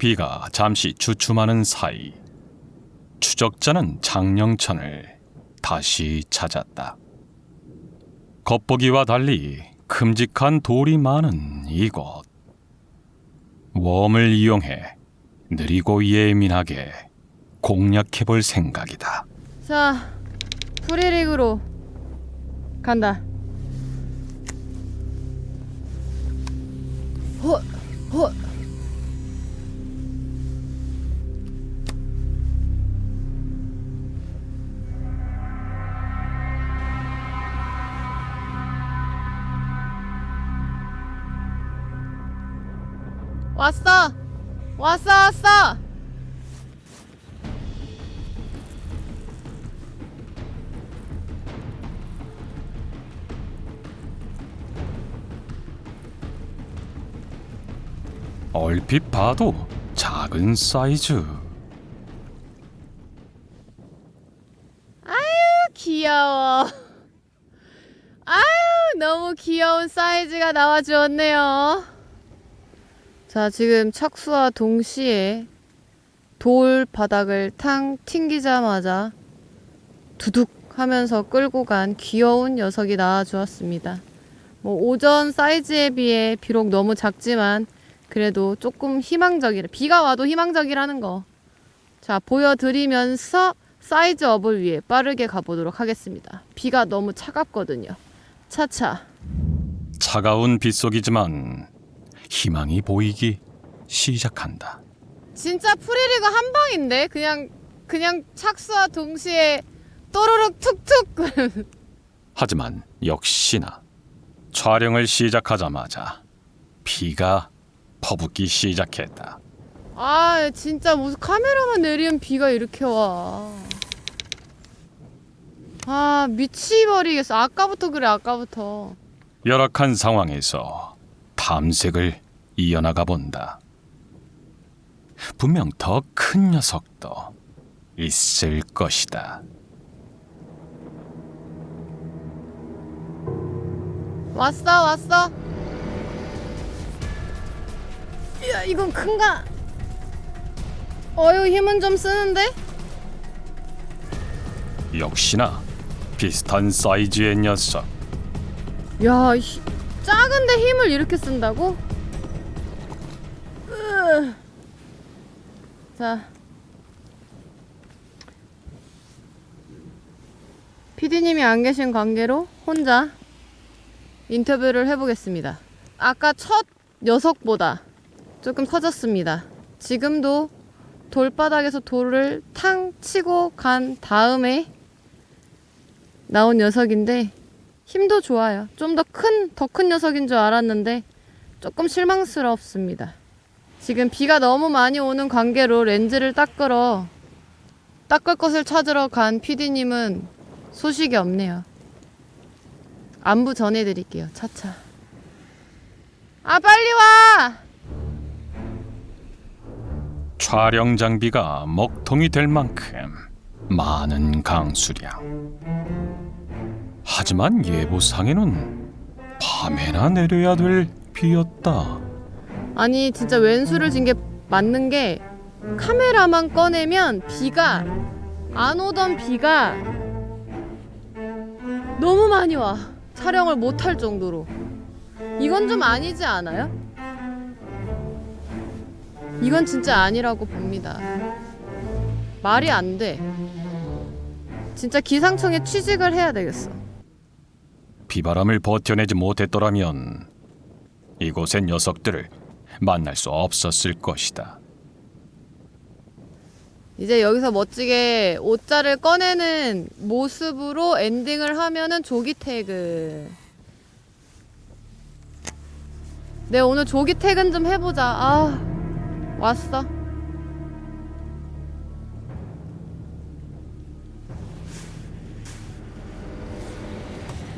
비가 잠시 주춤하는 사이 추적자는 장영천을 다시 찾았다. 겉보기와 달리 큼직한 돌이 많은 이곳. 웜을 이용해 느리고 예민하게 공략해 볼 생각이다. 자, 프리릭으로 간다. 헛, 헛. 왔어! 왔어, 왔어! 얼핏 봐도 작은 사이즈. 귀여워. 아유, 너무 귀여운 사이즈가 나와 주었네요. 자, 지금 착수와 동시에 돌 바닥을 탕 튕기자마자 두둑 하면서 끌고 간 귀여운 녀석이 나와 주었습니다. 뭐 오전 사이즈에 비해 비록 너무 작지만 그래도 조금 희망적이라 비가 와도 희망적이라는 거. 자, 보여드리면서 사이즈 업을 위해 빠르게 가보도록 하겠습니다. 비가 너무 차갑거든요. 차차. 차가운 빗속이지만 희망이 보이기 시작한다. 진짜 프리리그 한 방인데 그냥 그냥 착수와 동시에 또르륵 툭툭. 하지만 역시나 촬영을 시작하자마자 비가 퍼붓기 시작했다. 아 진짜 무슨 카메라만 내리면 비가 이렇게 와. 아 미치버리겠어. 아까부터 그래 아까부터. 열악한 상황에서 탐색을 이어나가 본다. 분명 더 큰 녀석도 있을 것이다. 왔어 왔어. 야 이건 큰가? 어유 힘은 좀 쓰는데? 역시나 비슷한 사이즈의 녀석. 야, 히, 작은데 힘을 이렇게 쓴다고? 으. 자. 피디님이 안 계신 관계로 혼자 인터뷰를 해보겠습니다. 아까 첫 녀석보다 조금 커졌습니다. 지금도 돌바닥에서 돌을 탕 치고 간 다음에 나온 녀석인데 힘도 좋아요. 좀 더 큰, 더 큰 녀석인 줄 알았는데 조금 실망스럽습니다. 지금 비가 너무 많이 오는 관계로 렌즈를 닦으러 닦을 것을 찾으러 간 PD님은 소식이 없네요. 안부 전해드릴게요. 차차. 아 빨리 와! 촬영 장비가 먹통이 될 만큼 많은 강수량. 하지만 예보상에는 밤에나 내려야 될 비였다. 아니 진짜 왼수를 진 게 맞는 게 카메라만 꺼내면 비가 안 오던 비가 너무 많이 와. 촬영을 못 할 정도로. 이건 좀 아니지 않아요? 이건 진짜 아니라고 봅니다. 말이 안 돼. 진짜 기상청에 취직을 해야 되겠어. 비바람을 버텨내지 못했더라면 이곳의 녀석들을 만날 수 없었을 것이다. 이제 여기서 멋지게 옷자를 꺼내는 모습으로 엔딩을 하면은 조기 퇴근. 네, 오늘 조기 퇴근 좀 해보자. 아, 왔어.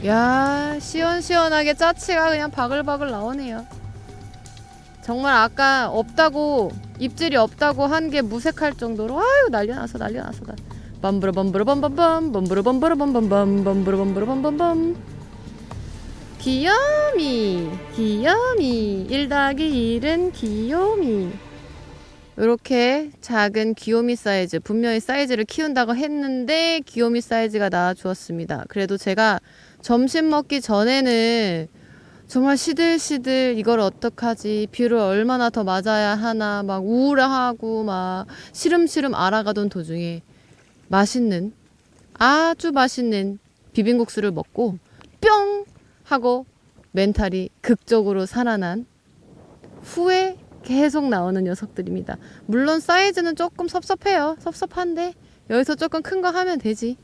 야, 시원시원하게 짜치가 그냥 바글바글 나오네요. 정말 아까 없다고 입질이 없다고 한 게 무색할 정도로 아유 난리 났어 난리 났어 나. 범브르 범브르 범범범 범브르 범브르 범범범 범브르 범브르 범범범 귀요미 귀요미 1 더하기 1은 귀요미 이렇게 작은 귀요미 사이즈 분명히 사이즈를 키운다고 했는데 귀요미 사이즈가 나와 주었습니다. 그래도 제가 점심 먹기 전에는 정말 시들시들 이걸 어떡하지 뷰를 얼마나 더 맞아야 하나 막 우울하고 막 시름시름 알아가던 도중에 맛있는 아주 맛있는 비빔국수를 먹고 뿅 하고 멘탈이 극적으로 살아난 후에 계속 나오는 녀석들입니다. 물론 사이즈는 조금 섭섭해요. 섭섭한데 여기서 조금 큰 거 하면 되지.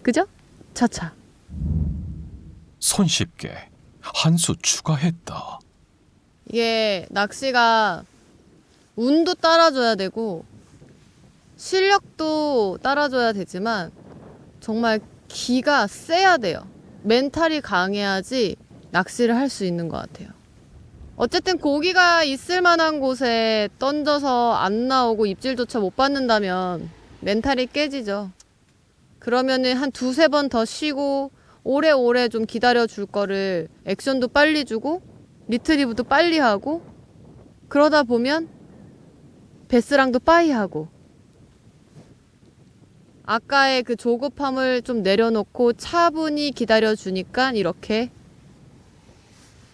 그죠? 차차. 손쉽게 한 수 추가했다. 이게 낚시가 운도 따라줘야 되고 실력도 따라줘야 되지만 정말 기가 세야 돼요. 멘탈이 강해야지 낚시를 할 수 있는 것 같아요. 어쨌든 고기가 있을 만한 곳에 던져서 안 나오고 입질조차 못 받는다면 멘탈이 깨지죠. 그러면은 한 두세 번 더 쉬고 오래오래 좀 기다려 줄 거를 액션도 빨리 주고 리트리브도 빨리 하고 그러다 보면 베스랑도 빠이 하고 아까의 그 조급함을 좀 내려놓고 차분히 기다려 주니까 이렇게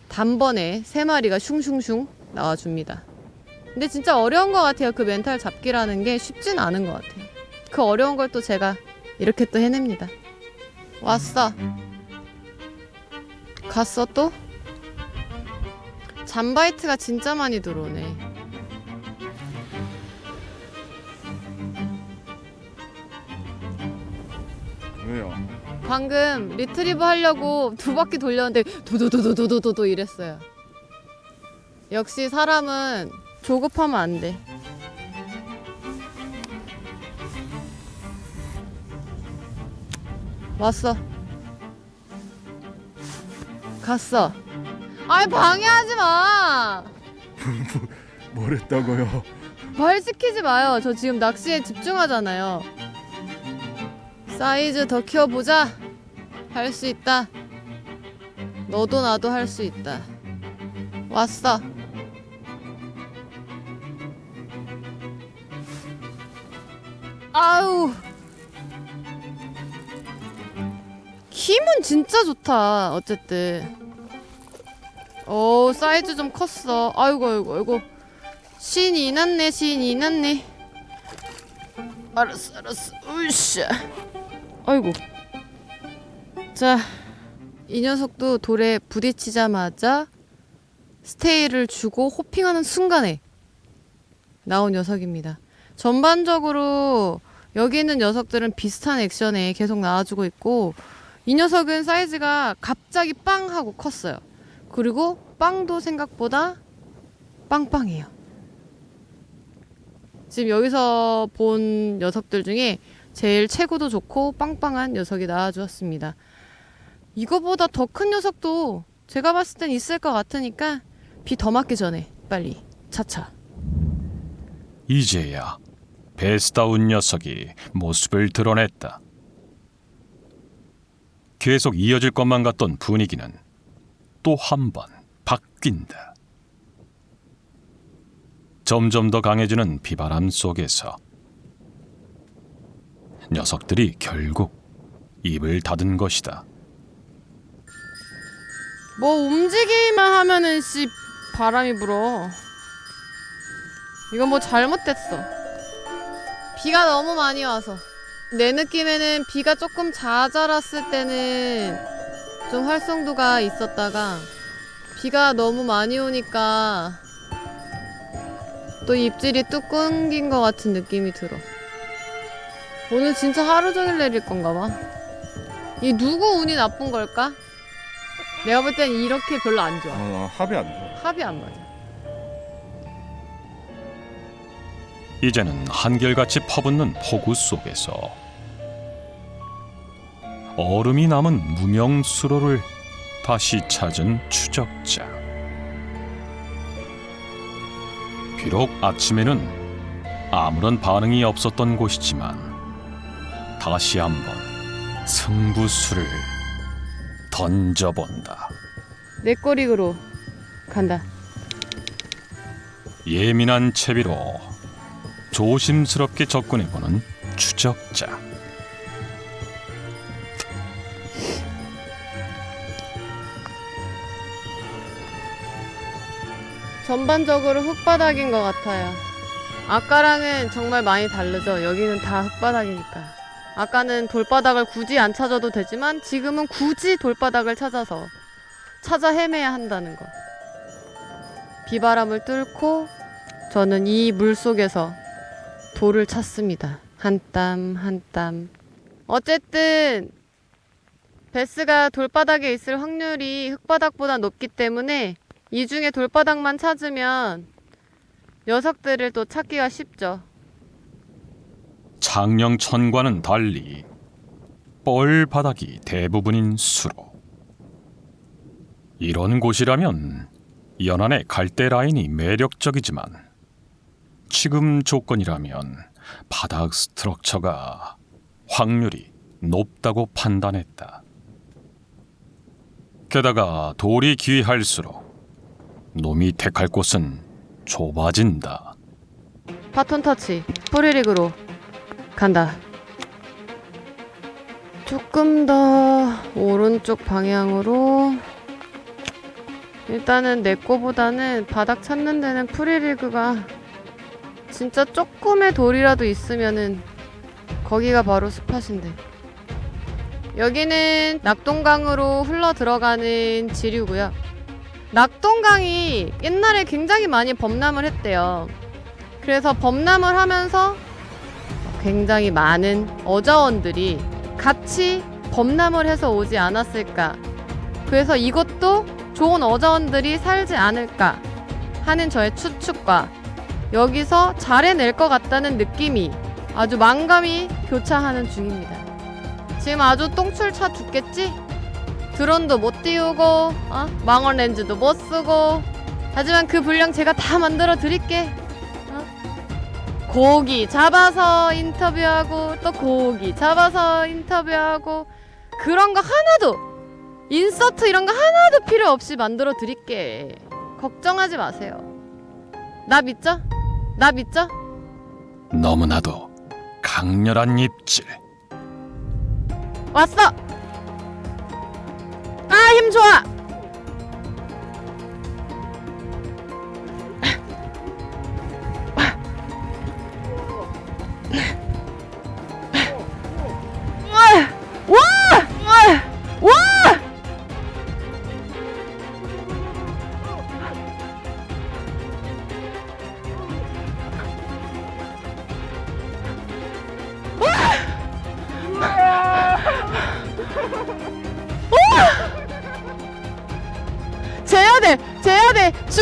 단번에 세 마리가 슝슝슝 나와줍니다. 근데 진짜 어려운 것 같아요. 그 멘탈 잡기라는 게 쉽진 않은 것 같아요. 그 어려운 걸 또 제가 이렇게 또 해냅니다. 왔어. 갔어 또? 잠바이트가 진짜 많이 들어오네. 왜요? 방금 리트리브 하려고 두 바퀴 돌렸는데 도도도도도도도 이랬어요. 역시 사람은 조급하면 안 돼. 왔어. 갔어. 아이 방해하지 마. 뭘 했다고요? 말 시키지 마요. 저 지금 낚시에 집중하잖아요. 사이즈 더 키워보자. 할 수 있다. 너도 나도 할 수 있다. 왔어. 아우. 힘은 진짜 좋다. 어쨌든. 오, 사이즈 좀 컸어. 아이고, 아이고, 아이고. 신이 났네 신이 났네 알았어 알았어 으쌰 아이고 자 이 녀석도 돌에 부딪히자마자 스테이를 주고 호핑하는 순간에 나온 녀석입니다 전반적으로 여기 있는 녀석들은 비슷한 액션에 계속 나와주고 있고 이 녀석은 사이즈가 갑자기 빵 하고 컸어요 그리고 빵도 생각보다 빵빵해요 지금 여기서 본 녀석들 중에 제일 체구도 좋고 빵빵한 녀석이 나와주었습니다. 이거보다 더 큰 녀석도 제가 봤을 땐 있을 것 같으니까 비 더 맞기 전에 빨리 차차. 이제야 베스다운 녀석이 모습을 드러냈다. 계속 이어질 것만 같던 분위기는 또 한 번 바뀐다. 점점 더 강해지는 비바람 속에서 녀석들이 결국 입을 닫은 것이다. 뭐 움직이기만 하면은 씨 바람이 불어. 이건 뭐 잘못됐어. 비가 너무 많이 와서. 내 느낌에는 비가 조금 잦아랐을 때는 좀 활성도가 있었다가 비가 너무 많이 오니까 또 입질이 뚝 끊긴 것 같은 느낌이 들어. 오늘 진짜 하루 종일 내릴 건가 봐. 이 누구 운이 나쁜 걸까? 내가 볼 땐 이렇게 별로 안 좋아. 어, 합이 안 돼. 합이 안 맞아. 이제는 한결같이 퍼붓는 폭우 속에서 얼음이 남은 무명 수로를 다시 찾은 추적자. 비록 아침에는 아무런 반응이 없었던 곳이지만 다시 한번 승부수를 던져본다. 내 꼬리로 간다. 예민한 채비로 조심스럽게 접근해보는 추적자. 전반적으로 흙바닥인 것 같아요. 아까랑은 정말 많이 다르죠. 여기는 다 흙바닥이니까. 아까는 돌바닥을 굳이 안 찾아도 되지만 지금은 굳이 돌바닥을 찾아서 찾아 헤매야 한다는 거. 비바람을 뚫고 저는 이 물 속에서 돌을 찾습니다. 한 땀 한 땀. 어쨌든 베스가 돌바닥에 있을 확률이 흙바닥보다 높기 때문에 이 중에 돌바닥만 찾으면 녀석들을 또 찾기가 쉽죠. 창녕천과는 달리 뻘 바닥이 대부분인 수로 이런 곳이라면 연안의 갈대 라인이 매력적이지만 지금 조건이라면 바닥 스트럭처가 확률이 높다고 판단했다. 게다가 돌이 귀할수록 놈이 택할 곳은 좁아진다. 바톤 터치. 프리릭으로 간다. 조금 더 오른쪽 방향으로 일단은 내 거보다는 바닥 찾는 데는 프리리그가 진짜 조금의 돌이라도 있으면은 거기가 바로 스팟인데 여기는 낙동강으로 흘러 들어가는 지류고요. 낙동강이 옛날에 굉장히 많이 범람을 했대요. 그래서 범람을 하면서 굉장히 많은 어자원들이 같이 범람을 해서 오지 않았을까. 그래서 이것도 좋은 어자원들이 살지 않을까 하는 저의 추측과 여기서 잘 해낼 것 같다는 느낌이 아주 망감이 교차하는 중입니다. 지금 아주 똥줄 차 죽겠지? 드론도 못 띄우고 어? 망원 렌즈도 못 쓰고 하지만 그 분량 제가 다 만들어 드릴게 어? 고기 잡아서 인터뷰하고 또 고기 잡아서 인터뷰하고 그런 거 하나도 인서트 이런 거 하나도 필요 없이 만들어 드릴게 걱정하지 마세요 나 믿죠? 나 믿죠? 너무나도 강렬한 입질. 왔어! 아, 힘 좋아!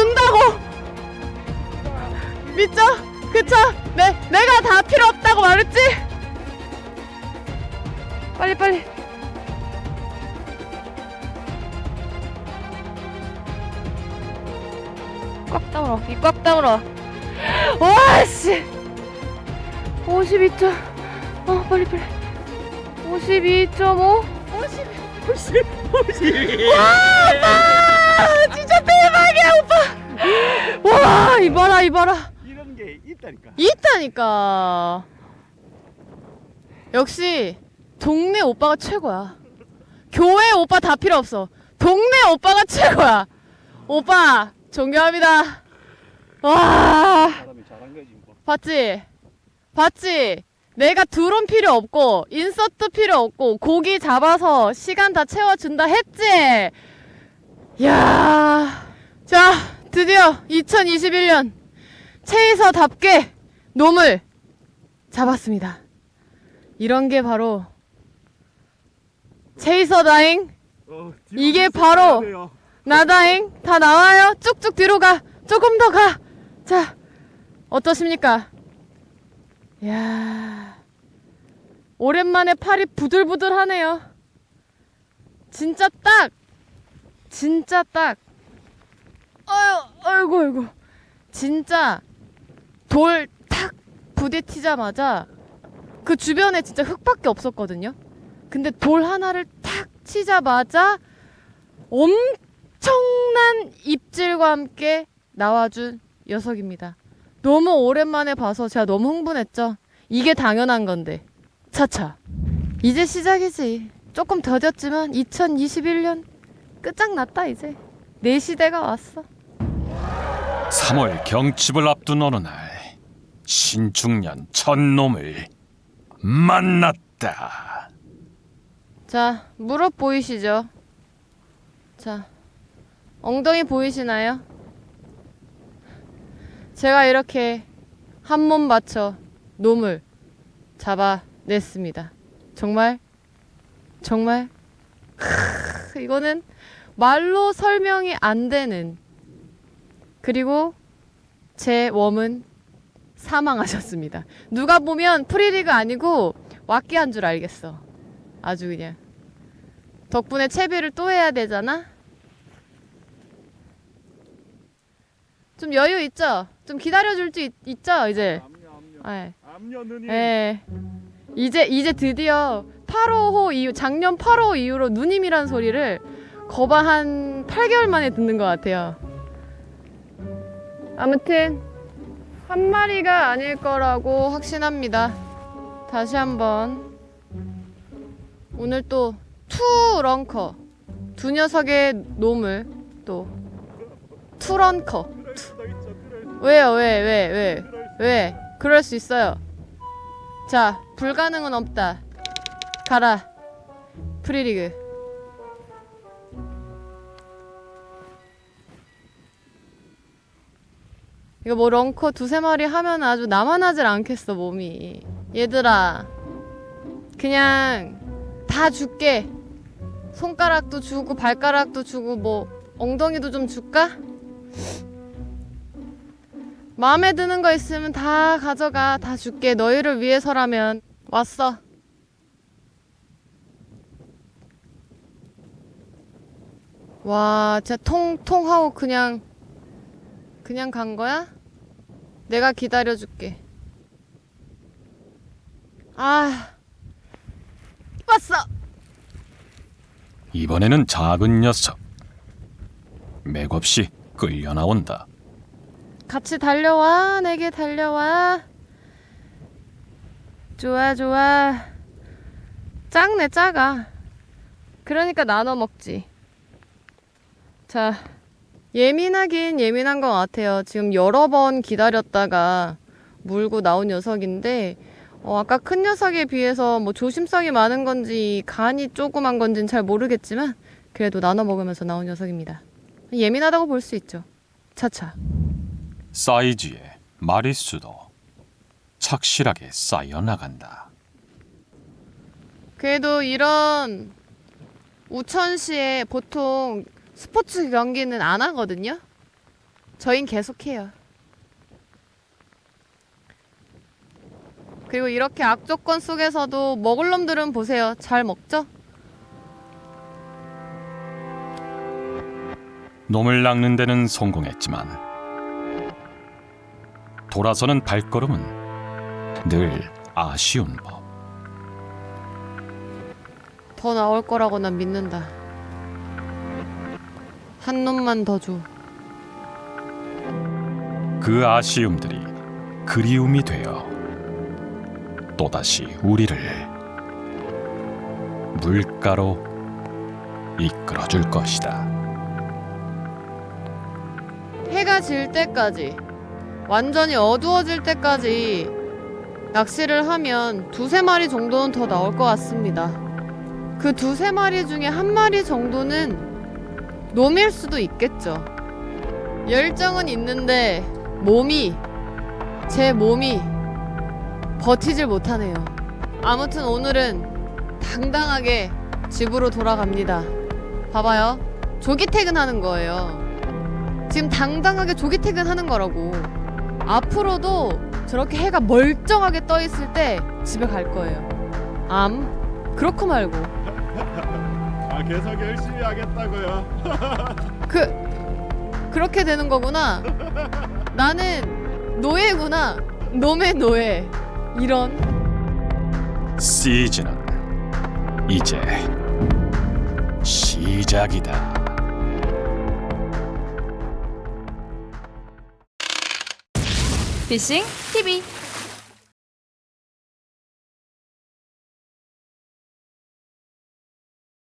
준다고! 믿죠? 그쵸? 내, 내가 다 필요 없다고 말했지? 빨리 빨리. 꽉 다물어 이꽉 다물어 와씨. 52점. 어 빨리 빨리. 52.5 50 와, 진짜 대박이야, 오빠. 와, 이봐라, 이봐라. 이런 게 있다니까. 있다니까. 역시 동네 오빠가 최고야. 교회 오빠 다 필요 없어. 동네 오빠가 최고야. 오빠 존경합니다. 와, 사람이 잘한 거지 뭐. 봤지? 봤지? 내가 드론 필요 없고 인서트 필요 없고 고기 잡아서 시간 다 채워준다 했지? 야, 자 드디어 2021년 체이서답게 놈을 잡았습니다. 이런 게 바로 체이서 다잉 어, 이게 바로. 나다잉 다 나와요? 쭉쭉 뒤로 가. 조금 더 가. 자 어떠십니까? 야 오랜만에 팔이 부들부들하네요. 진짜 딱 진짜 딱 아유 아이고 아이고 진짜 돌 탁 부딪히자마자 그 주변에 진짜 흙밖에 없었거든요 근데 돌 하나를 탁 치자마자 엄청난 입질과 함께 나와준 녀석입니다. 너무 오랜만에 봐서 제가 너무 흥분했죠. 이게 당연한 건데. 차차. 이제 시작이지. 조금 더뎠지만 2021년 끝장났다 이제. 내 시대가 왔어. 3월 경칩을 앞둔 어느 날 신중년 첫놈을 만났다. 자, 무릎 보이시죠? 자, 엉덩이 보이시나요? 제가 이렇게 한 몸 맞춰 놈을 잡아냈습니다. 정말, 정말, 크, 이거는 말로 설명이 안 되는. 그리고 제 웜은 사망하셨습니다. 누가 보면 프리리가 아니고 왁기 한 줄 알겠어. 아주 그냥. 덕분에 채비를 또 해야 되잖아? 좀 여유 있죠? 좀 기다려줄 수 있, 있죠, 이제? 누님. 예. 이제, 이제 드디어 8호호 이후, 작년 8호 이후로 누님이란 소리를 거봐 한 8개월 만에 듣는 것 같아요. 아무튼, 한 마리가 아닐 거라고 확신합니다. 다시 한번. 오늘 또 투 런커. 두 녀석의 놈을 또 투런커. 그럴 왜요? 왜? 왜? 왜. 왜? 그럴 수 있어요. 자 불가능은 없다. 가라. 프리리그 이거 뭐 런커 두세 마리 하면 아주 나만하질 않겠어 몸이. 얘들아 그냥 다 줄게. 손가락도 주고 발가락도 주고 뭐 엉덩이도 좀 줄까? 마음에 드는 거 있으면 다 가져가. 다 줄게. 너희를 위해서라면. 왔어. 와 진짜 통통하고 그냥 그냥 간 거야? 내가 기다려줄게. 아 왔어. 이번에는 작은 녀석. 맥없이 끌려 나온다. 같이 달려와 내게 달려와. 좋아 좋아. 작네 작아. 그러니까 나눠 먹지. 자 예민하긴 예민한 것 같아요. 지금 여러 번 기다렸다가 물고 나온 녀석인데 어, 아까 큰 녀석에 비해서 뭐 조심성이 많은 건지 간이 조그만 건지는 잘 모르겠지만 그래도 나눠 먹으면서 나온 녀석입니다. 예민하다고 볼 수 있죠. 차차. 사이즈에 마리수도 착실하게 쌓여 나간다. 그래도 이런 우천시에 보통 스포츠 경기는 안 하거든요. 저흰 계속해요. 그리고 이렇게 악조건 속에서도 먹을 놈들은 보세요. 잘 먹죠? 놈을 낚는 데는 성공했지만 돌아서는 발걸음은 늘 아쉬운 법. 더 나올 거라고 난 믿는다. 한 놈만 더 줘. 그 아쉬움들이 그리움이 되어 또다시 우리를 물가로 이끌어 줄 것이다. 해가 질 때까지 완전히 어두워질 때까지 낚시를 하면 두세 마리 정도는 더 나올 것 같습니다. 그 두세 마리 중에 한 마리 정도는 놈일 수도 있겠죠. 열정은 있는데 몸이 제 몸이 버티질 못하네요. 아무튼 오늘은 당당하게 집으로 돌아갑니다. 봐봐요. 조기 퇴근하는 거예요. 지금 당당하게 조기 퇴근하는 거라고. 앞으로도 저렇게 해가 멀쩡하게 떠 있을 때 집에 갈 거예요. 암 그렇고 말고 아 계속 열심히 하겠다고요. 그 그렇게 되는 거구나. 나는 노예구나. 놈의 노예. 이런 시즌은 이제 시작이다. 피싱 TV